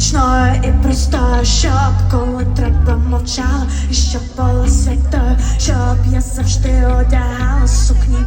Гучною і просто щоб коли треба мовчала, і щоб було святою, щоб я завжди одягала сукні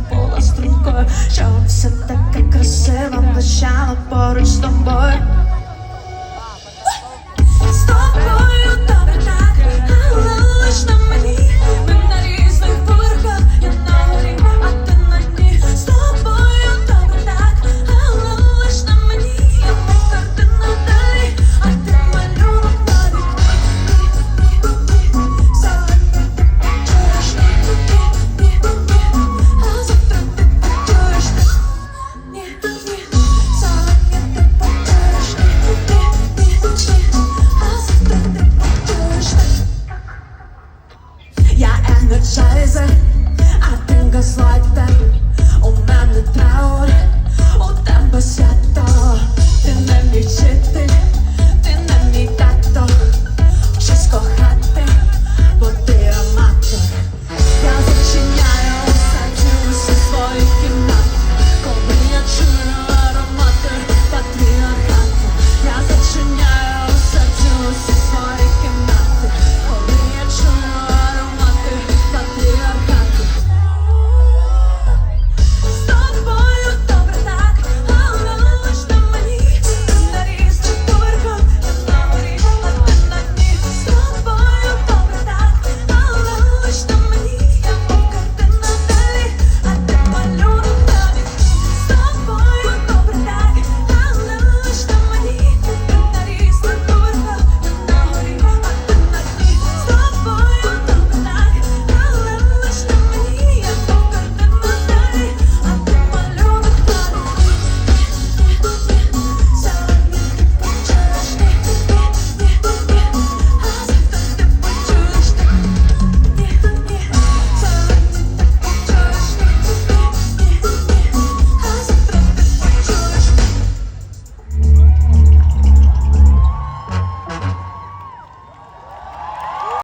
wird scheiße.